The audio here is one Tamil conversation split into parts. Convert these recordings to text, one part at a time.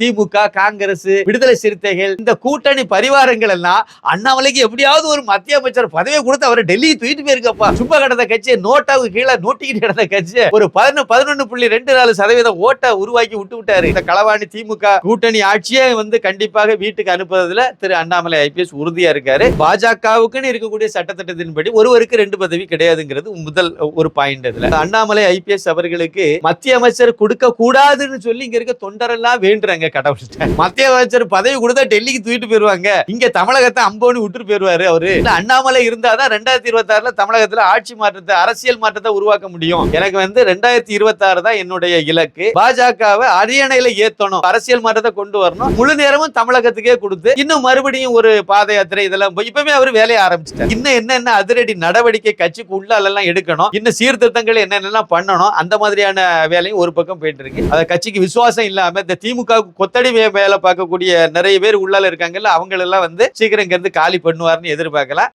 திமுக காங்கிரஸ் விடுதலை சிறுத்தைகள் இந்த கூட்டணி பரிவாரங்கள் எல்லாம் அண்ணாமலைக்கு எப்படியாவது ஒரு மத்திய அமைச்சர் பதவியை கொடுத்து அவரை டெல்லி தூக்கிட்டு போயிருக்கப்பா. சும்மா கடந்த கட்சியை நோட்டாவுக்கு கீழே நோட்டிக்கிட்டு கிடந்த கட்சியை ஒரு பதினொன்று பதினொன்று புள்ளி ரெண்டு நாலு சதவீதம் ஓட்டை உருவாக்கி விட்டு விட்டாரு. இந்த களவாணி திமுக கூட்டணி ஆட்சியே வந்து கண்டிப்பாக வீட்டுக்கு அனுப்புறதுல திரு அண்ணாமலை ஐபிஎஸ் உறுதியா இருக்காரு. பாஜகவுக்குன்னு இருக்கக்கூடிய சட்டத்திட்டத்தின்படி ஒருவருக்கு ரெண்டு பதவி கிடையாதுங்கிறது முதல் ஒரு பாயிண்ட் இதுல. அண்ணாமலை ஐபிஎஸ் அவர்களுக்கு மத்திய அமைச்சர் கொடுக்க கூடாதுன்னு சொல்லி இங்க இருக்க தொண்டரெல்லாம் வேண்டுறாங்க. கடவுள்கிட்ட. மத்திய அமைச்சர் பதவி கொடுத்தா டெல்லிக்கு தூக்கிட்டு போயிருவாங்க. இங்க தமிழகத்தை அம்போன்னு விட்டுட்டு போயிருவாரு அவரு. அண்ணாமலை இருந்தாதான் ரெண்டாயிரத்தி இருபத்தி ஆறுல தமிழகத்துல ஆட்சி மாற்றத்தை அரசியல் மாற்றத்தை உருவாக்க முடியும். எனக்கு வந்து ரெண்டாயிரத்தி இருபத்தி ஆறு தான் என்னுடைய இலக்கு. பாஜகவை அரியணையில ஏத்தணும் அரசியல் மாற்றத்தை கொண்டு வரணும். முழு நேரமும் தமிழகத்துக்கே கொடுத்து இன்னும் மறுபடியும் ஒரு பாத யாத்திரை இதெல்லாம் போய் இப்பவே அவர் வேலையை ஆரம்பிச்சிட்டார். இன்னும் என்னென்ன அதிரடி நடவடிக்கை கட்சிக்கு உள்ளாலெல்லாம் எடுக்கணும் இன்னும் சீர்திருத்தங்கள் என்னென்னலாம் பண்ணணும் அந்த மாதிரியான வேலையும் ஒரு பக்கம் போயிட்டு இருக்கு. அந்த கட்சிக்கு விசுவாசம் இல்லாம இந்த திமுக கொத்தடி வேலை பார்க்கக்கூடிய நிறைய பேர் உள்ளால இருக்காங்கல்ல அவங்களெல்லாம் வந்து சீக்கிரம் இங்க இருந்து காலி பண்ணுவார்னு எதிர்பார்க்கலாம்.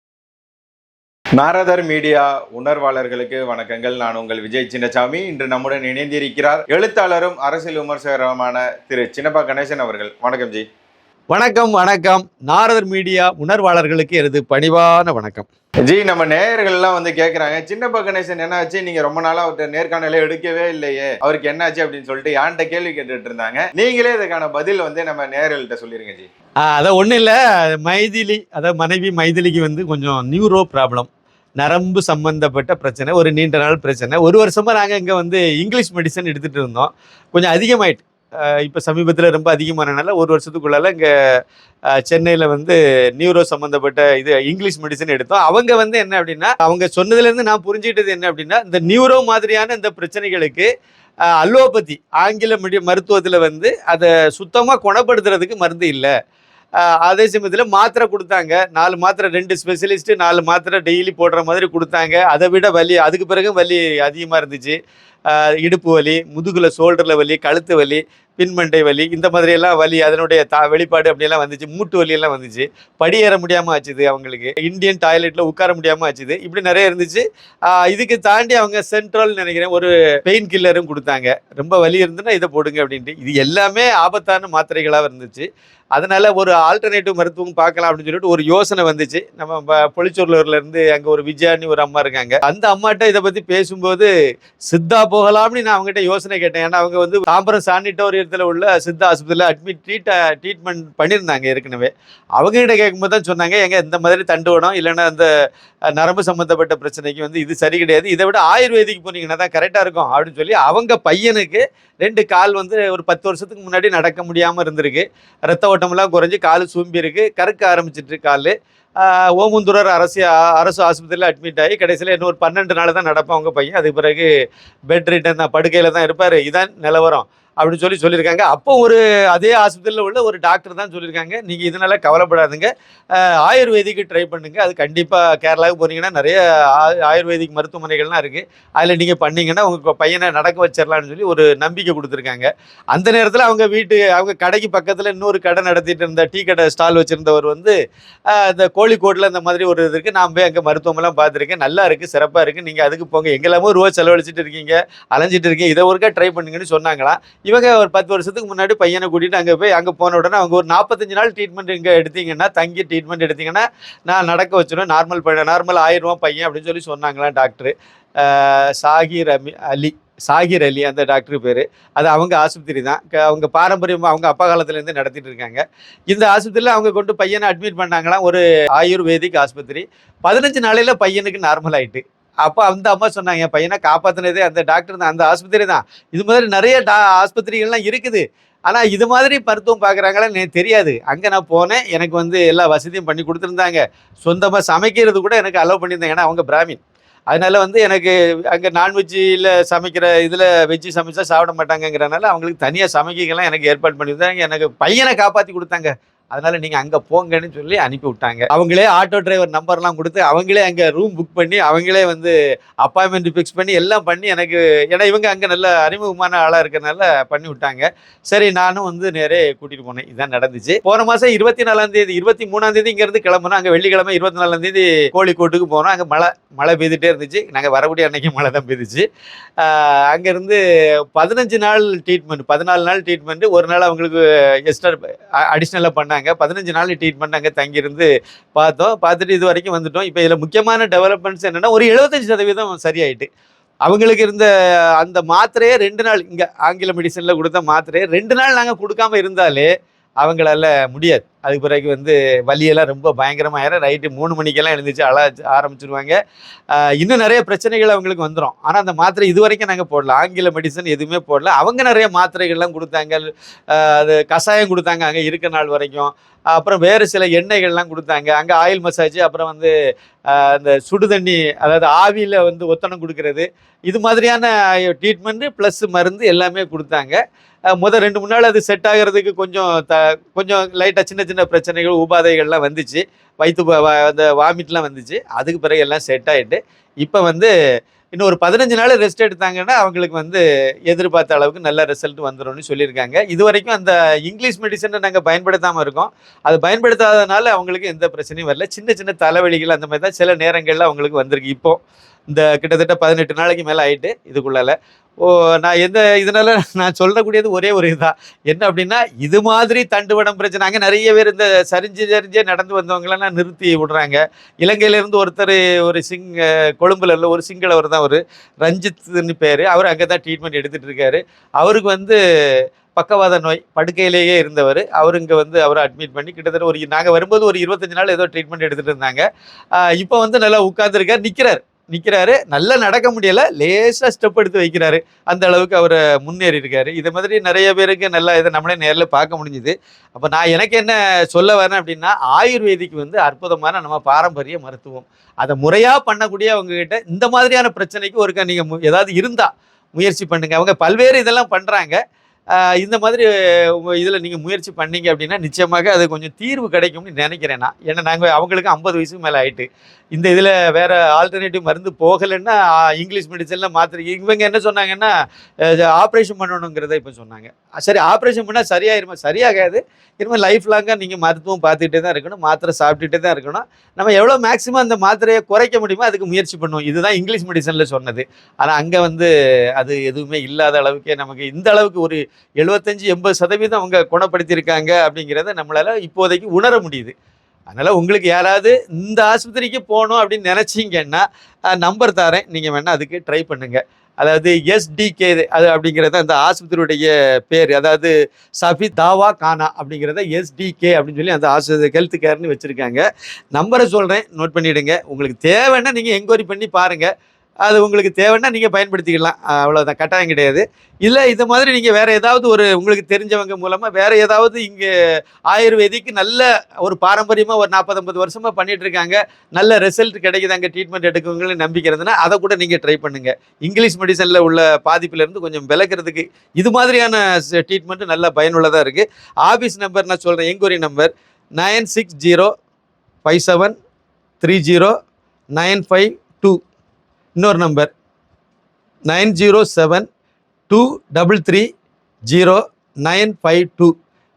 நாரதர் மீடியா உணர்வாளர்களுக்கு வணக்கங்கள். நான் உங்கள் விஜய் சின்னசாமி. இன்று நம்முடன் இணைந்திருக்கிறார் எழுத்தாளரும் அரசியல் விமர்சகருமான திரு. சின்னப்பா கணேசன் அவர்கள். வணக்கம் ஜி. வணக்கம் வணக்கம். நாரதர் மீடியா உணர்வாளர்களுக்கு எனது பணிவான வணக்கம். ஜி நம்ம நேயர்கள்லாம் வந்து கேக்குறாங்க சின்னப்பா கணேசன் என்னாச்சு? நீங்க ரொம்ப நாளா அவர்கிட்ட நேர்காணலே எடுக்கவே இல்லையே. அவருக்கு என்னாச்சு? அப்படின்னு சொல்லிட்டு யான்கிட்ட கேள்வி கேட்டுட்டு இருந்தாங்க. நீங்களே இதுக்கான பதில் வந்து நம்ம நேயர்கள்ட்ட சொல்லிருங்க ஜி. அதை ஒன்றும் இல்லை. மைதிலி அதாவது மனைவி மைதிலிக்கு வந்து கொஞ்சம் நியூரோ ப்ராப்ளம். நரம்பு சம்பந்தப்பட்ட பிரச்சனை ஒரு நீண்ட நாள் பிரச்சனை. ஒரு வருஷமா நாங்கள் இங்கே வந்து இங்கிலீஷ் மெடிசன் எடுத்துகிட்டு இருந்தோம். கொஞ்சம் அதிகமாயிட்டு. இப்போ சமீபத்தில் ரொம்ப அதிகமானனால ஒரு வருஷத்துக்குள்ளால இங்கே சென்னையில் வந்து நியூரோ சம்மந்தப்பட்ட இது இங்கிலீஷ் மெடிசன் எடுத்தோம். அவங்க வந்து என்ன அப்படின்னா அவங்க சொன்னதுலேருந்து நான் புரிஞ்சுக்கிட்டது என்ன அப்படின்னா இந்த நியூரோ மாதிரியான இந்த பிரச்சனைகளுக்கு அலோபதி ஆங்கில மெடி மருத்துவத்தில் வந்து அதை சுத்தமாக குணப்படுத்துறதுக்கு மருந்து இல்லை. அதே சமயத்தில் மாத்திரை கொடுத்தாங்க. நாலு மாத்திரை ரெண்டு ஸ்பெஷலிஸ்ட்டு நாலு மாத்திரை டெய்லி போடுற மாதிரி கொடுத்தாங்க. அதை விட வலி அதுக்கு பிறகு வலி அதிகமாக இருந்துச்சு. இடுப்பு வலி முதுகில் ஷோல்டரில் வலி கழுத்து வலி பின்மண்டை வலி இந்த மாதிரியெல்லாம் வலி அதனுடைய தா வெளிப்பாடு அப்படியெல்லாம் வந்துச்சு. மூட்டு வலி எல்லாம் வந்துச்சு. படியேற முடியாமல் ஆச்சுது அவங்களுக்கு. இந்தியன் டாய்லெட்டில் உட்கார முடியாமல் ஆச்சுது. இப்படி நிறைய இருந்துச்சு. இதுக்கு தாண்டி அவங்க சென்ட்ரல் நினைக்கிறேன் ஒரு பெயின் கில்லரும் கொடுத்தாங்க. ரொம்ப வலி இருந்துன்னா இதை போடுங்க அப்படின்ட்டு. இது எல்லாமே ஆபத்தான மாத்திரைகளாக இருந்துச்சு. அதனால் ஒரு ஆல்டர்னேட்டிவ் மருத்துவம் பார்க்கலாம் அப்படின்னு சொல்லிட்டு ஒரு யோசனை வந்துச்சு. நம்ம ப- அங்கே இருந்து ஒரு விஜயான்னு ஒரு அம்மா இருக்காங்க. அந்த அம்மாட்ட இதை பற்றி பேசும்போது சித்தா போகலாம்னு நான் அவங்ககிட்ட யோசனை கேட்டேன். ஏன்னா அவங்க வந்து தாம்பரம் சானிட்டோரியத்தில் உள்ள சித்தா ஆஸ்பத்திரியில் அட்மிட் ட்ரீட் ட்ரீட்மெண்ட் பண்ணியிருந்தாங்க ஏற்கனவே. அவங்ககிட்ட கேட்கும்போது தான் சொன்னாங்க எங்க இந்த மாதிரி தண்டுவடம் இல்லைன்னா அந்த நரம்பு சம்மந்தப்பட்ட பிரச்சனைக்கு வந்து இது சரி கிடையாது. இதை விட ஆயுர்வேதிக்கு போனீங்கன்னா தான் கரெக்டாக இருக்கும். அப்படின்னு சொல்லி அவங்க பையனுக்கு ரெண்டு கால் வந்து ஒரு பத்து வருஷத்துக்கு முன்னாடி நடக்க முடியாமல் இருந்திருக்கு. ரத்த ஓட்டமெல்லாம் குறைஞ்சி கால் சூம்பி இருக்கு. கறக்க ஆரம்பிச்சிட்டு கால். ஓமுந்துரர் அரசு அரசு ஆஸ்பத்திரியில் அட்மிட் ஆகி கடைசியில் இன்னொரு பன்னெண்டு நாள் தான் நடப்பான் அவங்க பையன். அதுக்கு பிறகு பெட் ரிட்டன் தான் படுக்கையில் தான் இருப்பார். இதான் நிலவரம். அப்படின்னு சொல்லி சொல்லியிருக்காங்க. அப்போ ஒரு அதே ஆஸ்பத்திரியில் உள்ள ஒரு டாக்டர் தான் சொல்லியிருக்காங்க. நீங்கள் இதனால கவலைப்படாதுங்க. ஆயுர்வேதிக்கு ட்ரை பண்ணுங்கள் அது கண்டிப்பாக கேரளாவுக்கு போனீங்கன்னா நிறைய ஆ- ஆயுர்வேதிக் மருத்துவமனைகள்லாம் இருக்குது அதில் நீங்கள் பண்ணீங்கன்னா உங்கள் பையனை நடக்க வச்சிடலான்னு சொல்லி ஒரு நம்பிக்கை கொடுத்துருக்காங்க. அந்த நேரத்தில் அவங்க வீட்டு அவங்க கடைக்கு பக்கத்தில் இன்னொரு கடை நடத்திட்டு இருந்த டீ கடை ஸ்டால் வச்சுருந்தவர் வந்து இந்த கோழிக்கோட்டில் இந்த மாதிரி ஒரு இது இருக்குது நான் போய் அங்கே மருத்துவமெல்லாம் பார்த்துருக்கேன். நல்லா இருக்குது சிறப்பாக இருக்குது நீங்கள் அதுக்கு போங்க. எங்கெல்லாமோ ரூபா செலவழிச்சிட்டு இருக்கீங்க. அலைஞ்சிட்டு இருக்கீங்க. இதை ஒருக்கா ட்ரை பண்ணுங்கன்னு சொன்னாங்களாம். இவங்க ஒரு பத்து வருஷத்துக்கு முன்னாடி பையனை கூட்டிட்டு அங்கே போய் அங்கே போன உடனே அவங்க ஒரு நாற்பத்தஞ்சு நாள் ட்ரீட்மெண்ட் இங்கே எடுத்தீங்கன்னா தங்கி ட்ரீட்மெண்ட் எடுத்தீங்கன்னா நான் நடக்க வச்சிருவேன். நார்மல் பையன் நார்மல் ஆயிரம் பையன் அப்படின்னு சொல்லி சொன்னாங்களாம் டாக்டர் சாகிர் அமி அலி சாகிர் அலி அந்த டாக்டர் பேர். அது அவங்க ஆஸ்பத்திரி தான். க- அவங்க பாரம்பரியமாக அவங்க அப்பா காலத்துலேருந்து நடத்திட்டு இருக்காங்க. இந்த ஆஸ்பத்திரியில் அவங்க கொண்டு பையனை அட்மிட் பண்ணாங்களாம் ஒரு ஆயுர்வேதிக் ஆஸ்பத்திரி. பதினஞ்சு நாளையில் பையனுக்கு நார்மல் ஆயிட்டு. அப்போ அந்த அம்மா சொன்னாங்க என் பையனை காப்பாற்றினதே அந்த டாக்டர் தான் அந்த ஆஸ்பத்திரி தான். இது மாதிரி நிறைய டா ஆஸ்பத்திரிகள்லாம் இருக்குது. ஆனால் இது மாதிரி மருத்துவம் பார்க்குறாங்களா எனக்கு தெரியாது. அங்கே நான் போனேன். எனக்கு வந்து எல்லா வசதியும் பண்ணி கொடுத்துருந்தாங்க. சொந்தமாக சமைக்கிறது கூட எனக்கு அலோவ் பண்ணியிருந்தாங்க. ஏன்னா அவங்க பிராமின். அதனால் வந்து எனக்கு அங்கே நான்வெஜ்ஜில் சமைக்கிற இதில் வெஜ்ஜு சமைச்சா சாப்பிட மாட்டாங்கங்கிறனால அவங்களுக்கு தனியாக சமைக்கலாம் எனக்கு ஏற்பாடு பண்ணியிருந்தாங்க. எனக்கு பையனை காப்பாற்றி கொடுத்தாங்க. அதனால நீங்கள் அங்கே போங்கன்னு சொல்லி அனுப்பி விட்டாங்க அவங்களே ஆட்டோ டிரைவர் நம்பர்லாம் கொடுத்து அவங்களே அங்கே ரூம் புக் பண்ணி அவங்களே வந்து அப்பாயின்மெண்ட் ஃபிக்ஸ் பண்ணி எல்லாம் பண்ணி எனக்கு ஏன்னா இவங்க அங்கே நல்ல அறிமுகமான ஆளாக இருக்கிறனால பண்ணி விட்டாங்க சரி நானும் வந்து நேரே கூட்டிகிட்டு போனேன். இதான் நடந்துச்சு. போன மாதம் இருபத்தி நாலாம் தேதி இருபத்தி மூணாம் தேதி இங்கேருந்து கிளம்புனோம். அங்கே வெள்ளிக்கிழமை இருபத்தி நாலாம் தேதி கோழிக்கோட்டுக்கு போனோம். அங்கே மழை மழை பெய்துட்டே இருந்துச்சு. நாங்கள் வரக்கூடிய அன்னைக்கு மழை தான் பெய்துச்சு. அங்கேருந்து பதினஞ்சு நாள் ட்ரீட்மெண்ட் பதினாலு நாள் ட்ரீட்மெண்ட் ஒரு நாள் அவங்களுக்கு எக்ஸ்ட்ரா அடிஷ்னலாக பண்ணாங்க. பதினஞ்சு நாள் ட்ரீட்மெண்ட் அங்கே தங்கியிருந்து பார்த்தோம். பார்த்துட்டு இது வரைக்கும் வந்துட்டோம். இப்போ இதில் முக்கியமான டெவலப்மெண்ட்ஸ் என்னென்னா ஒரு எழுபத்தஞ்சு சதவீதம் சரியாயிட்டு. அவங்களுக்கு இருந்த அந்த மாத்திரையே ரெண்டு நாள் இங்கே ஆங்கில மெடிசனில் கொடுத்த மாத்திரையே ரெண்டு நாள் நாங்கள் கொடுக்காம இருந்தாலே அவங்களால முடியாது. அதுக்கு பிறகு வந்து வலியெல்லாம் ரொம்ப பயங்கரமாயிரும் நைட்டு மூணு மணிக்கெல்லாம் எழுந்துச்சு அழ ஆரம்பிச்சிருவாங்க. இன்னும் நிறைய பிரச்சனைகள் அவங்களுக்கு வந்துடும் ஆனால் அந்த மாத்திரை இது வரைக்கும் நாங்கள் போடல. ஆங்கில மெடிசன் எதுவுமே போடல. அவங்க நிறைய மாத்திரைகள்லாம் கொடுத்தாங்க. அது கஷாயம் கொடுத்தாங்க அங்கே இருக்க நாள் வரைக்கும். அப்புறம் வேறு சில எண்ணெய்கள்லாம் கொடுத்தாங்க. அங்கே ஆயில் மசாஜ் அப்புறம் வந்து அந்த சுடு தண்ணி அதாவது ஆவியில் வந்து ஒத்தனம் கொடுக்கறது. இது மாதிரியான ட்ரீட்மெண்ட்டு ப்ளஸ் மருந்து எல்லாமே கொடுத்தாங்க. முதல் ரெண்டு மூணு நாள் அது செட் ஆகிறதுக்கு கொஞ்சம் த கொஞ்சம் லைட்டாக சின்ன சின்ன பிரச்சனைகள் உபாதைகள்லாம் வந்துச்சு. வயிற்று அந்த வாமிட்லாம் வந்துச்சு. அதுக்கு பிறகு எல்லாம் செட் ஆகிட்டு இப்போ வந்து இன்னும் ஒரு பதினஞ்சு நாள் ரெஸ்ட் எடுத்தாங்கன்னா அவங்களுக்கு வந்து எதிர்பார்த்த அளவுக்கு நல்ல ரிசல்ட் வந்துடும்னு சொல்லியிருக்காங்க. இது வரைக்கும் அந்த இங்கிலீஷ் மெடிசனை நாங்கள் பயன்படுத்தாமல் இருக்கோம். அது பயன்படுத்தாதனால அவங்களுக்கு எந்த பிரச்சனையும் வரல. சின்ன சின்ன தலைவலிகள் அந்த மாதிரி தான் சில நேரங்களில் அவங்களுக்கு வந்திருக்கு இப்போது இந்த கிட்டத்தட்ட பதினெட்டு நாளைக்கு மேலே ஆயிட்டு இதுக்குள்ளால. ஓ நான் எந்த இதனால நான் சொல்லக்கூடியது ஒரே ஒரு இதுதான் என்ன அப்படின்னா இது மாதிரி தண்டுவடம் பிரச்சனை. அங்கே நிறைய பேர் இந்த சரிஞ்சு சரிஞ்சே நடந்து வந்தவங்களெல்லாம் நிறுத்தி விடுறாங்க. இலங்கையிலேருந்து ஒருத்தர் ஒரு சிங் கொழும்புல உள்ள ஒரு சிங்களவர் தான் ஒரு ரஞ்சித்னு பேர். அவர் அங்கே தான் ட்ரீட்மெண்ட் எடுத்துகிட்டு இருக்காரு. அவருக்கு வந்து பக்கவாத நோய் படுக்கையிலேயே இருந்தவர். அவர் இங்கே வந்து அவரை அட்மிட் பண்ணி கிட்டத்தட்ட ஒரு நாங்கள் வரும்போது ஒரு இருபத்தஞ்சு நாள் ஏதோ ட்ரீட்மெண்ட் எடுத்துகிட்டு இருந்தாங்க. இப்போ வந்து நல்லா உட்காந்துருக்கார் நிற்கிறார் நிற்கிறாரு நல்லா நடக்க முடியலை. லேசாக ஸ்டெப் எடுத்து வைக்கிறாரு. அந்த அளவுக்கு அவர் முன்னேறி இருக்காரு. இது மாதிரி நிறைய பேருக்கு நல்லா இதை நம்மளே நேரில் பார்க்க முடிஞ்சுது. அப்போ நான் எனக்கு என்ன சொல்ல வரேன் அப்படின்னா ஆயுர்வேதிக்கு வந்து அற்புதமான நம்ம பாரம்பரிய மருத்துவம். அதை முறையாக பண்ணக்கூடிய அவங்கக்கிட்ட இந்த மாதிரியான பிரச்சனைக்கு ஒருக்கா நீங்கள் ஏதாவது இருந்தால் முயற்சி பண்ணுங்கள் அவங்க பல்வேறு இதெல்லாம் பண்ணுறாங்க இந்த மாதிரி இதில் நீங்கள் முயற்சி பண்ணீங்க அப்படின்னா நிச்சயமாக அது கொஞ்சம் தீர்வு கிடைக்கும்னு நினைக்கிறேன் நான். ஏன்னா நாங்கள் அவங்களுக்கு ஐம்பது வயசுக்கு மேலே ஆயிட்டு. இந்த இதில் வேறு ஆல்டர்னேட்டிவ் மருந்து போகலைன்னா இங்கிலீஷ் மெடிசனில் மாத்திரை இவங்க என்ன சொன்னாங்கன்னா ஆப்ரேஷன் பண்ணணுங்கிறத இப்போ சொன்னாங்க. சரி ஆப்ரேஷன் பண்ணால் சரியாயிருமா? சரியாகாது. இனிமேல் லைஃப் லாங்காக நீங்கள் மருத்துவம் பார்த்துக்கிட்டே தான் இருக்கணும் மாத்திரை சாப்பிட்டுட்டே தான் இருக்கணும். நம்ம எவ்வளோ மேக்ஸிமம் அந்த மாத்திரையை குறைக்க முடியுமோ அதுக்கு முயற்சி பண்ணுவோம். இதுதான் இங்கிலீஷ் மெடிசனில் சொன்னது. ஆனால் அங்கே வந்து அது எதுவுமே இல்லாத அளவுக்கே நமக்கு இந்த அளவுக்கு ஒரு எழுபத்தஞ்சி எண்பது சதவீதம் அவங்க குணப்படுத்தியிருக்காங்க அப்படிங்கிறத நம்மளால் இப்போதைக்கு உணர முடியுது. அதனால் உங்களுக்கு யாராவது இந்த ஆஸ்பத்திரிக்கு போகணும் அப்படின்னு நினச்சிங்கன்னா நம்பர் தரேன். நீங்கள் வேணால் அதுக்கு ட்ரை பண்ணுங்கள் அதாவது எஸ்டிகே அது அப்படிங்கிறது அந்த ஆஸ்பத்திரியுடைய பேர் அதாவது சஃபி தாவா கானா அப்படிங்கிறத எஸ்டிகே அப்படின்னு சொல்லி அந்த ஆஸ்பத்திரி ஹெல்த் கேர்னு வச்சுருக்காங்க. நம்பரை சொல்கிறேன் நோட் பண்ணிவிடுங்க உங்களுக்கு தேவைன்னா நீங்கள் என்கொயரி பண்ணி பாருங்கள் அது உங்களுக்கு தேவைன்னா நீங்கள் பயன்படுத்திக்கலாம். அவ்வளோதான் கட்டாயம் கிடையாது. இல்லை இது மாதிரி நீங்கள் வேறு ஏதாவது ஒரு உங்களுக்கு தெரிஞ்சவங்க மூலமாக வேறு ஏதாவது இங்கே ஆயுர்வேதிக்கு நல்ல ஒரு பாரம்பரியமாக ஒரு நாற்பது ஐம்பது வருஷமாக பண்ணிகிட்ருக்காங்க இருக்காங்க. நல்ல ரிசல்ட் கிடைக்குது. அங்கே ட்ரீட்மெண்ட் எடுக்கவங்களுக்கு நம்பிக்கிறதுனா அதை கூட நீங்கள் ட்ரை பண்ணுங்கள் இங்கிலீஷ் மெடிசனில் உள்ள பாதிப்புலேருந்து கொஞ்சம் விளக்குறதுக்கு இது மாதிரியான ட்ரீட்மெண்ட்டு நல்ல பயனுள்ளதாக இருக்குது ஆஃபீஸ் நம்பர் நான் சொல்கிறேன் enquiry number nine six zero five seven three zero nine five two. இன்னொரு number nine zero seven two double three zero nine five two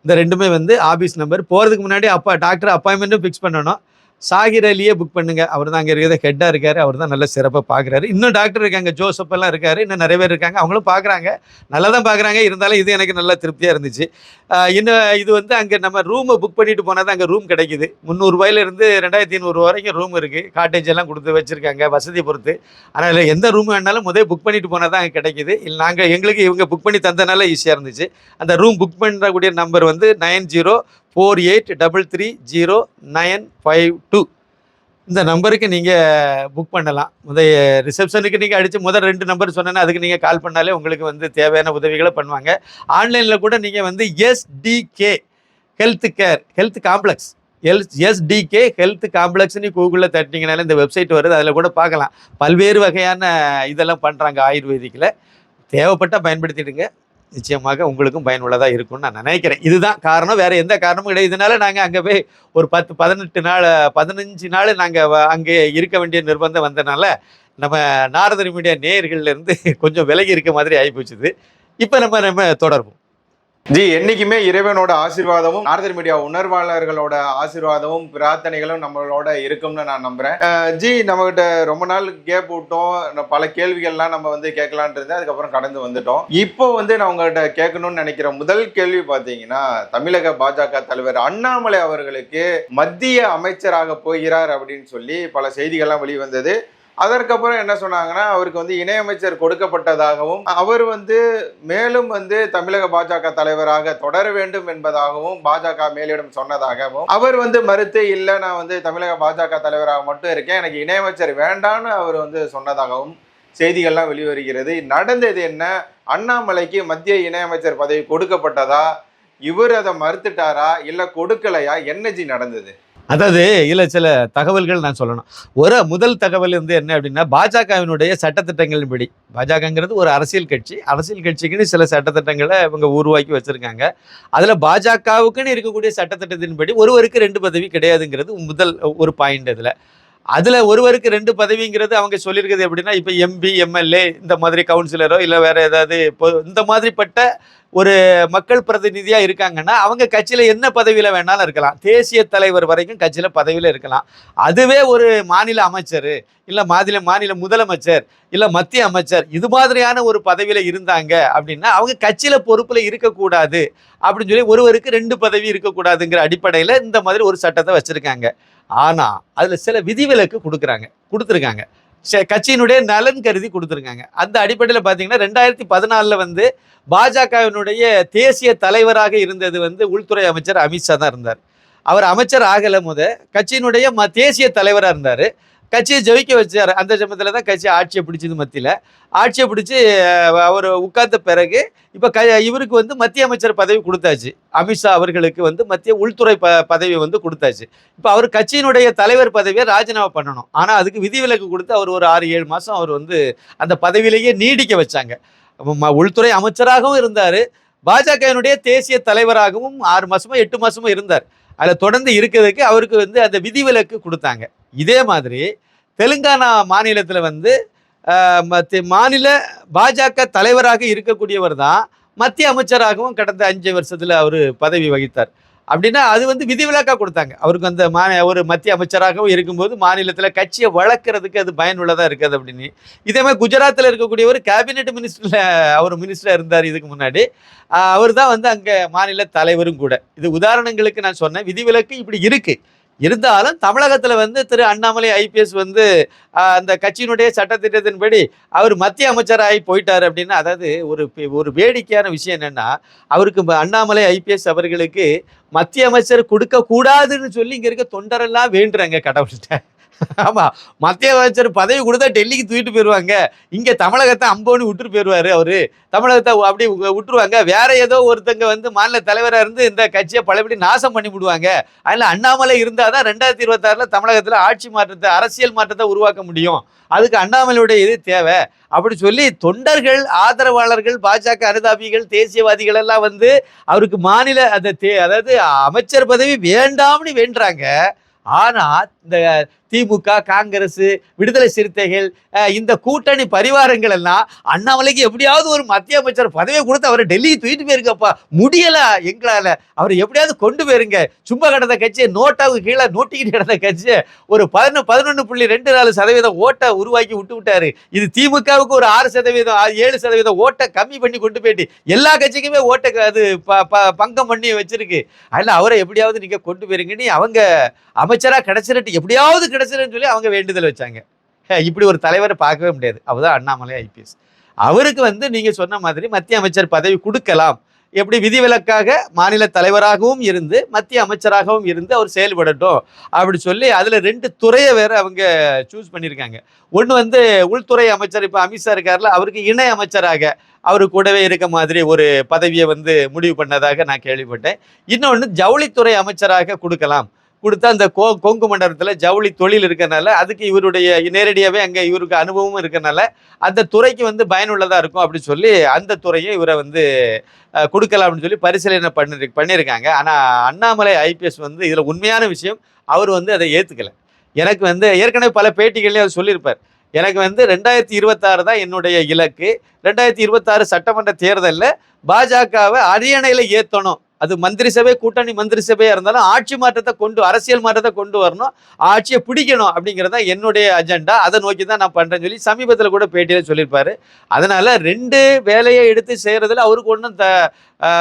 இந்த ரெண்டுமே வந்து ஆஃபீஸ் நம்பர் போகிறதுக்கு முன்னாடி அப்பா டாக்டர் அப்பாயின்மெண்ட்டும் ஃபிக்ஸ் பண்ணணும். சாகிர் அலியே புக் பண்ணுங்க. அவர் தான் அங்கே இருக்கிற ஹெட்டாக இருக்கார். அவர் தான் நல்ல சிறப்பாக பார்க்குறாரு. இன்னும் டாக்டர் இருக்காங்க. ஜோசப் எல்லாம் இருக்காரு. இன்னும் நிறைய பேர் இருக்காங்க. அவங்களும் பார்க்குறாங்க. நல்லா தான் பார்க்குறாங்க. இருந்தாலும் இது எனக்கு நல்லா திருப்தியாக இருந்துச்சு. இன்னும் இது வந்து அங்கே நம்ம ரூமை புக் பண்ணிட்டு போனால் தான் அங்கே ரூம் கிடைக்குது. முந்நூறுபாயிலேருந்து ரெண்டாயிரத்தி ஐநூறுரூவா வரைக்கும் ரூம் இருக்குது காட்டேஜ் எல்லாம் கொடுத்து வச்சுருக்காங்க. வசதி பொறுத்து. ஆனால் இதில் எந்த ரூம் வேணாலும் முதல் புக் பண்ணிட்டு போனால் தான் அங்கே கிடைக்குது. இல்லை நாங்கள் எங்களுக்கு இவங்க புக் பண்ணி தந்தனால ஈஸியாக இருந்துச்சு. அந்த ரூம் புக் பண்ணக்கூடிய நம்பர் வந்து nine zero four eight double three zero nine five two இந்த நம்பருக்கு நீங்கள் புக் பண்ணலாம். முதைய ரிசப்ஷனுக்கு நீங்கள் அடித்து முதல் ரெண்டு நம்பர் சொன்னேன்னா அதுக்கு நீங்கள் கால் பண்ணாலே உங்களுக்கு வந்து தேவையான உதவிகளை பண்ணுவாங்க. ஆன்லைனில் கூட நீங்கள் வந்து SDK health care health complex L SDK health காம்ப்ளெக்ஸ்னு கூகுளில் தட்டினீங்கனால இந்த வெப்சைட் வருது. அதில் கூட பார்க்கலாம். பல்வேறு வகையான இதெல்லாம் பண்ணுறாங்க ஆயுர்வேதிக்கில் தேவைப்பட்டால் பயன்படுத்திடுங்க. நிச்சயமாக உங்களுக்கும் பயனுள்ளதாக இருக்கும்னு நான் நினைக்கிறேன். இதுதான் காரணம். வேறு எந்த காரணமும் கிடையாது. இதனால் நாங்கள் அங்கே போய் ஒரு பத்து பதினெட்டு நாள் பதினஞ்சு நாள் நாங்கள் அங்கே இருக்க வேண்டிய நிர்பந்தம் வந்தனால நம்ம நாரதர் மீடியா நேயர்கள்லேருந்து கொஞ்சம் விலகி இருக்க மாதிரி ஆகிப்போச்சுது இப்போ நம்ம நம்ம தொடர்போம் ஜி என்னைக்குமே இறைவனோட ஆசீர்வாதமும் ஆர்தர் மீடியா உணர்வாளர்களோட ஆசீர்வாதமும் பிரார்த்தனைகளும் நம்மளோட இருக்கும்னு நான் நம்புறேன். ஜி நம்ம கிட்ட ரொம்ப நாள் கேப் விட்டோம். பல கேள்விகள்லாம் நம்ம வந்து கேட்கலான் இருந்தேன் அதுக்கப்புறம் கடந்து வந்துட்டோம். இப்போ வந்து நான் உங்ககிட்ட கேட்கணும்னு நினைக்கிற முதல் கேள்வி பாத்தீங்கன்னா தமிழக பாஜக தலைவர் அண்ணாமலை அவர்களுக்கு மத்திய அமைச்சராக போகிறார் அப்படின்னு சொல்லி பல செய்திகள்லாம் வெளிவந்தது. அதற்கப்புறம் என்ன சொன்னாங்கன்னா அவருக்கு வந்து இணையமைச்சர் கொடுக்கப்பட்டதாகவும் அவர் வந்து மேலும் வந்து தமிழக பாஜக தலைவராக தொடர வேண்டும் என்பதாகவும் பாஜக மேலிடம் சொன்னதாகவும் அவர் வந்து மறுத்து இல்ல நான் வந்து தமிழக பாஜக தலைவராக மட்டும் இருக்கேன் எனக்கு இணையமைச்சர் வேண்டாம்னு அவர் வந்து சொன்னதாகவும் செய்திகள்லாம் வெளிவருகிறது. நடந்தது என்ன? அண்ணாமலைக்கு மத்திய இணையமைச்சர் பதவி கொடுக்கப்பட்டதா? இவர் அதை மறுத்துட்டாரா? இல்ல கொடுக்கலையா? என்னஜி நடந்தது? அதாவது இல்லை சில தகவல்கள் நான் சொல்லணும். ஒரு முதல் தகவல் வந்து என்ன அப்படின்னா பாஜகவினுடைய சட்டத்திட்டங்களின்படி பாஜகங்கிறது ஒரு அரசியல் கட்சி. அரசியல் கட்சிக்குன்னு சில சட்டத்திட்டங்களை இவங்க உருவாக்கி வச்சுருக்காங்க. அதில் பாஜகவுக்குன்னு இருக்கக்கூடிய சட்டத்திட்டத்தின்படி ஒருவருக்கு ரெண்டு பதவி கிடையாதுங்கிறது முதல் ஒரு பாயிண்ட் இதில். அதில் ஒருவருக்கு ரெண்டு பதவிங்கிறது அவங்க சொல்லியிருக்கிறது எப்படின்னா இப்போ எம்பி எம்எல்ஏ இந்த மாதிரி கவுன்சிலரோ இல்லை வேறு ஏதாவது இப்போ இந்த மாதிரிப்பட்ட ஒரு மக்கள் பிரதிநிதியாக இருக்காங்கன்னா அவங்க கட்சியில் என்ன பதவியில் வேணாலும் இருக்கலாம். தேசிய தலைவர் வரைக்கும் கட்சியில் பதவியில் இருக்கலாம். அதுவே ஒரு மாநில அமைச்சர் இல்லை மாநில மாநில முதலமைச்சர் இல்லை மத்திய அமைச்சர் இது மாதிரியான ஒரு பதவியில் இருந்தாங்க அப்படின்னா அவங்க கட்சியில் பொறுப்பில் இருக்கக்கூடாது அப்படின்னு சொல்லி ஒருவருக்கு ரெண்டு பதவி இருக்கக்கூடாதுங்கிற அடிப்படையில் இந்த மாதிரி ஒரு சட்டத்தை வச்சுருக்காங்க. ஆனால் அதில் சில விதிவிலக்கு கொடுக்குறாங்க கொடுத்துருக்காங்க. ச- கட்சியினுடைய நலன் கருதி கொடுத்துருக்காங்க. அந்த அடிப்படையில் பார்த்தீங்கன்னா ரெண்டாயிரத்தி பதினாலில் வந்து பாஜகவினுடைய தேசிய தலைவராக இருந்தது வந்து உள்துறை அமைச்சர் அமித்ஷா தான் இருந்தார். அவர் அமைச்சர் ஆகலை முத. கட்சியினுடைய ம தேசிய தலைவராக இருந்தார். கட்சியை ஜெயிக்க வச்சார். அந்த சமயத்தில் தான் கட்சி ஆட்சியை பிடிச்சது மத்தியில். ஆட்சியை பிடிச்சி அவர் உட்கார்ந்த பிறகு இப்போ க இவருக்கு வந்து மத்திய அமைச்சர் பதவி கொடுத்தாச்சு. அமித்ஷா அவர்களுக்கு வந்து மத்திய உள்துறை ப பதவி வந்து கொடுத்தாச்சு. இப்போ அவர் கட்சியினுடைய தலைவர் பதவியை ராஜினாமா பண்ணணும். ஆனால் அதுக்கு விதிவிலக்கு கொடுத்து அவர் ஒரு ஆறு ஏழு மாதம் அவர் வந்து அந்த பதவியிலேயே நீடிக்க வச்சாங்க. ம- உள்துறை அமைச்சராகவும் இருந்தார். பாஜகவினுடைய தேசிய தலைவராகவும் ஆறு மாதமோ எட்டு மாதமோ இருந்தார். அதில் தொடர்ந்து இருக்கிறதுக்கு அவருக்கு வந்து அந்த விதிவிலக்கு கொடுத்தாங்க. இதே மாதிரி தெலுங்கானா மாநிலத்தில் வந்து மாநில பாஜக தலைவராக இருக்கக்கூடியவர் தான் மத்திய அமைச்சராகவும் கடந்த அஞ்சு வருஷத்தில் அவர் பதவி வகித்தார். அப்படின்னா அது வந்து விதிவிலக்காக கொடுத்தாங்க. அவருக்கு அந்த மா ஒரு மத்திய அமைச்சராகவும் இருக்கும்போது மாநிலத்தில் கட்சியை வளர்க்குறதுக்கு அது பயனுள்ளதாக இருக்காது அப்படின்னு. இதே மாதிரி குஜராத்தில் இருக்கக்கூடிய ஒரு கேபினெட் மினிஸ்டரில் அவர் மினிஸ்டராக இருந்தார் இதுக்கு முன்னாடி. அவர் தான் வந்து அங்கே மாநில தலைவரும் கூட. இது உதாரணங்களுக்கு நான் சொன்னேன். விதிவிலக்கு இப்படி இருக்குது இருந்தாலும் தமிழகத்தில் வந்து திரு அண்ணாமலை ஐபிஎஸ் வந்து அந்த கட்சியினுடைய சட்டத்திட்டத்தின்படி அவர் மத்திய அமைச்சராகி போயிட்டார் அப்படின்னா அதாவது ஒரு ஒரு வேடிக்கையான விஷயம் என்னென்னா அவருக்கு அண்ணாமலை ஐபிஎஸ் அவர்களுக்கு மத்திய அமைச்சர் கொடுக்கக்கூடாதுன்னு சொல்லி இங்கே இருக்க தொண்டரெல்லாம் வேண்டுறாங்க கடவுள்கிட்ட. ஆமாம் மத்திய அமைச்சர் பதவி கொடுத்தா டெல்லிக்கு தூக்கிட்டு போயிடுவாங்க இங்கே தமிழகத்தை அம்போன்னு விட்டுட்டு போயிடுவாரு அவரு. தமிழகத்தை அப்படி விட்டுருவாங்க. வேற ஏதோ ஒருத்தங்க வந்து மாநில தலைவராக இருந்து இந்த கட்சியை பலபடி நாசம் பண்ணி விடுவாங்க. அதில் அண்ணாமலை இருந்தால் தான் ரெண்டாயிரத்தி இருபத்தாறில் தமிழகத்தில் ஆட்சி மாற்றத்தை அரசியல் மாற்றத்தை உருவாக்க முடியும். அதுக்கு அண்ணாமலையுடைய இது தேவை. அப்படி சொல்லி தொண்டர்கள் ஆதரவாளர்கள் பாஜக அனுதாபிகள் தேசியவாதிகள் எல்லாம் வந்து அவருக்கு மாநில அந்த தே அதாவது அமைச்சர் பதவி வேண்டாம்னு வேண்டுறாங்க. ஆனால் இந்த திமுக காங்கிரஸ் விடுதலை சிறுத்தைகள் இந்த கூட்டணி பரிவாரங்கள் எல்லாம் அண்ணாமலைக்கு எப்படியாவது ஒரு மத்திய அமைச்சர் பதவியை கொடுத்து அவரை டெல்லி தூக்கிட்டு போயிருக்கப்பா. முடியல எங்களால. அவரை எப்படியாவது கொண்டு போயிருங்க. சும்மா கிடந்த கட்சியை நோட்டாவுக்கு கீழே நோட்டிக்கிட்டு கிடந்த கட்சியை ஒரு பதினொன்று பதினொன்று புள்ளி ரெண்டு நாலு சதவீதம் ஓட்டை உருவாக்கி விட்டு விட்டாரு. இது திமுகவுக்கு ஒரு ஆறு சதவீதம் ஏழு சதவீதம் ஓட்டை கம்மி பண்ணி கொண்டு போயிட்டு எல்லா கட்சிக்குமே ஓட்டை அது ப- ப- பங்கம் பண்ணி வச்சிருக்கு. அதில் அவரை எப்படியாவது நீங்க கொண்டு போயிருங்கன்னு அவங்க அமைச்சரா கிடைச்சிட்டு எப்படியாவது கிடச்சிருன்னு சொல்லி அவங்க வேண்டுதல் வச்சாங்க. ஹே, இப்படி ஒரு தலைவரை பார்க்கவே முடியாது. அவர் தான் அண்ணாமலை ஐபிஎஸ். அவருக்கு வந்து நீங்கள் சொன்ன மாதிரி மத்திய அமைச்சர் பதவி கொடுக்கலாம். எப்படி விதிவிலக்காக மாநில தலைவராகவும் இருந்து மத்திய அமைச்சராகவும் இருந்து அவர் செயல்படட்டும் அப்படி சொல்லி அதில் ரெண்டு துறையை வேறு அவங்க சூஸ் பண்ணியிருக்காங்க. ஒன்று வந்து உள்துறை அமைச்சர் இப்போ அமித்ஷா இருக்கார்ல அவருக்கு இணை அமைச்சராக அவர் கூடவே இருக்க மாதிரி ஒரு பதவியை வந்து முடிவு பண்ணதாக நான் கேள்விப்பட்டேன். இன்னொன்று ஜவுளித்துறை அமைச்சராக கொடுக்கலாம். கொடுத்தா அந்த கோ கொங்கு மண்டலத்தில் ஜவுளி தொழில் இருக்கிறனால அதுக்கு இவருடைய நேரடியாகவே அங்கே இவருக்கு அனுபவமும் இருக்கறனால அந்த துறைக்கு வந்து பயனுள்ளதாக இருக்கும் அப்படின்னு சொல்லி அந்த துறையை இவரை வந்து கொடுக்கலாம் அப்படின்னு சொல்லி பரிசீலனை பண்ணி பண்ணியிருக்காங்க. ஆனால் அண்ணாமலை ஐபிஎஸ் வந்து இதில் உண்மையான விஷயம் அவர் வந்து அதை ஏற்றுக்கலை எனக்கு வந்து ஏற்கனவே பல பேட்டிகள்லேயும் அவர் சொல்லியிருப்பார். எனக்கு வந்து ரெண்டாயிரத்தி இருபத்தாறு தான் என்னுடைய இலக்கு. ரெண்டாயிரத்தி இருபத்தாறு சட்டமன்ற தேர்தலில் பாஜகவை அரியணையில் ஏற்றணும் அது மந்திரி சபை கூட்டணி மந்திரி சபையாக இருந்தாலும் ஆட்சி மாற்றத்தை கொண்டு அரசியல் மாற்றத்தை கொண்டு வரணும். ஆட்சியை பிடிக்கணும் அப்படிங்கிறது தான் என்னுடைய அஜெண்டா அதை நோக்கி தான் நான் பண்ணுறேன்னு சொல்லி சமீபத்தில் கூட பேட்டியில் சொல்லியிருப்பாரு. அதனால் ரெண்டு வேலையை எடுத்து செய்கிறதுல அவருக்கு ஒன்றும் த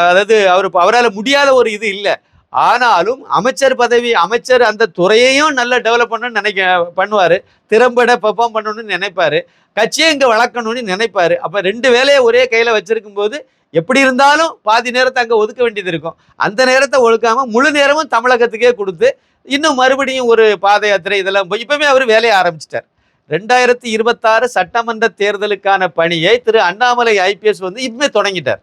அதாவது அவர் அவரால் முடியாத ஒரு இது இல்லை. ஆனாலும் அமைச்சர் பதவி அமைச்சர் அந்த துறையையும் நல்லா டெவலப் பண்ணணும்னு நினைக்க பண்ணுவார். திறம்பட பெர்ஃபார்ம் பண்ணணும்னு நினைப்பார். கட்சியை இங்கே வளர்க்கணும்னு நினைப்பார். அப்போ ரெண்டு வேலையை ஒரே கையில் வச்சுருக்கும்போது எப்படி இருந்தாலும் பாதி நேரத்தை அங்கே ஒதுக்க வேண்டியது இருக்கும். அந்த நேரத்தை ஒழுக்காமல் முழு நேரமும் தமிழகத்துக்கே கொடுத்து இன்னும் மறுபடியும் ஒரு பாத யாத்திரை இதெல்லாம் போய் இப்போவுமே அவர் வேலையை ஆரம்பிச்சிட்டார். ரெண்டாயிரத்தி இருபத்தாறு சட்டமன்ற தேர்தலுக்கான பணியை திரு அண்ணாமலை ஐபிஎஸ் வந்து இப்பவுமே தொடங்கிட்டார்.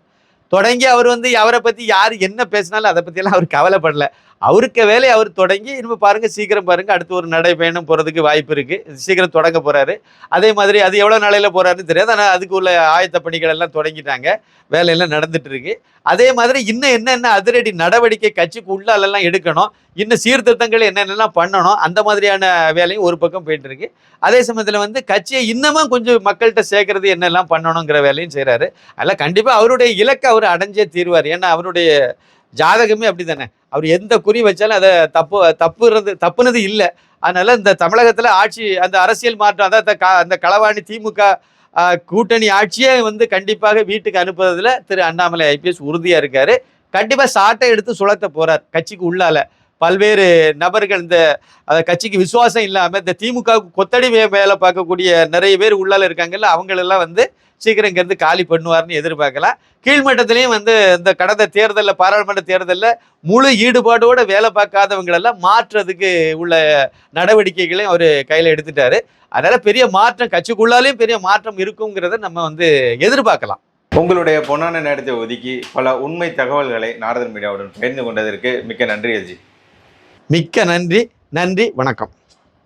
தொடங்கி அவர் வந்து அவரை பற்றி யார் என்ன பேசினாலும் அதை பற்றியெல்லாம் அவர் கவலைப்படலை. அவருக்கு வேலையை அவர் தொடங்கி இன்னும் பாருங்க சீக்கிரம் பாருங்கள் அடுத்து ஒரு நடைப்பயணம் போகிறதுக்கு வாய்ப்பு இருக்குது சீக்கிரம் தொடங்க போகிறாரு அதே மாதிரி அது எவ்வளோ நாளையில் போகிறாருன்னு தெரியாது. ஆனால் அதுக்கு உள்ள ஆயத்த பணிகள் எல்லாம் தொடங்கிட்டாங்க. வேலையெல்லாம் நடந்துட்டு இருக்கு. அதே மாதிரி இன்னும் என்னென்ன அதிரடி நடவடிக்கை கட்சிக்கு உள்ளாலெல்லாம் எடுக்கணும் இன்னும் சீர்திருத்தங்கள் என்னென்னலாம் பண்ணணும் அந்த மாதிரியான வேலையும் ஒரு பக்கம் போயிட்டு இருக்கு. அதே சமயத்தில் வந்து கட்சியை இன்னமும் கொஞ்சம் மக்கள்கிட்ட சேர்க்கறது என்னெல்லாம் பண்ணணுங்கிற வேலையும் செய்கிறாரு அதெல்லாம் கண்டிப்பாக அவருடைய இலக்கை அவர் அடைஞ்சே தீர்வார். ஏன்னா அவருடைய ஜாதகமே அப்படி தானே அவர் எந்த குறி வச்சாலும் அதை தப்பு தப்புறது தப்புனது இல்லை. அதனால இந்த தமிழகத்தில் ஆட்சி அந்த அரசியல் மாற்றம் அதாவது அந்த க- அந்த களவாணி திமுக கூட்டணி ஆட்சியே வந்து கண்டிப்பாக வீட்டுக்கு அனுப்புறதுல திரு அண்ணாமலை ஐபிஎஸ் உறுதியாக இருக்கார். கண்டிப்பாக சாட்டை எடுத்து சுழத்த போகிறார் கட்சிக்கு உள்ளால. பல்வேறு நபர்கள் இந்த கட்சிக்கு விசுவாசம் இல்லாமல் இந்த திமுகவுக்கு கொத்தடி வே- வேலை பார்க்கக்கூடிய நிறைய பேர் உள்ளால இருக்காங்கல்ல அவங்களெல்லாம் வந்து சீக்கிரம் இங்கேருந்து காலி பண்ணுவார்னு எதிர்பார்க்கலாம் கீழ்மட்டத்திலையும் வந்து இந்த கடந்த தேர்தலில் பாராளுமன்ற தேர்தலில் முழு ஈடுபாடோட வேலை பார்க்காதவங்களெல்லாம் மாற்றுறதுக்கு உள்ள நடவடிக்கைகளையும் அவர் கையில் எடுத்துட்டாரு. அதனால பெரிய மாற்றம் கட்சிக்குள்ளாலையும் பெரிய மாற்றம் இருக்குங்கிறத நம்ம வந்து எதிர்பார்க்கலாம். உங்களுடைய பொன்னான நேரத்தை ஒதுக்கி பல உண்மை தகவல்களை நாரதன் மீடியாவுடன் பகிர்ந்து கொண்டதற்கு மிக்க நன்றி அஜி. மிக்க நன்றி நன்றி வணக்கம்.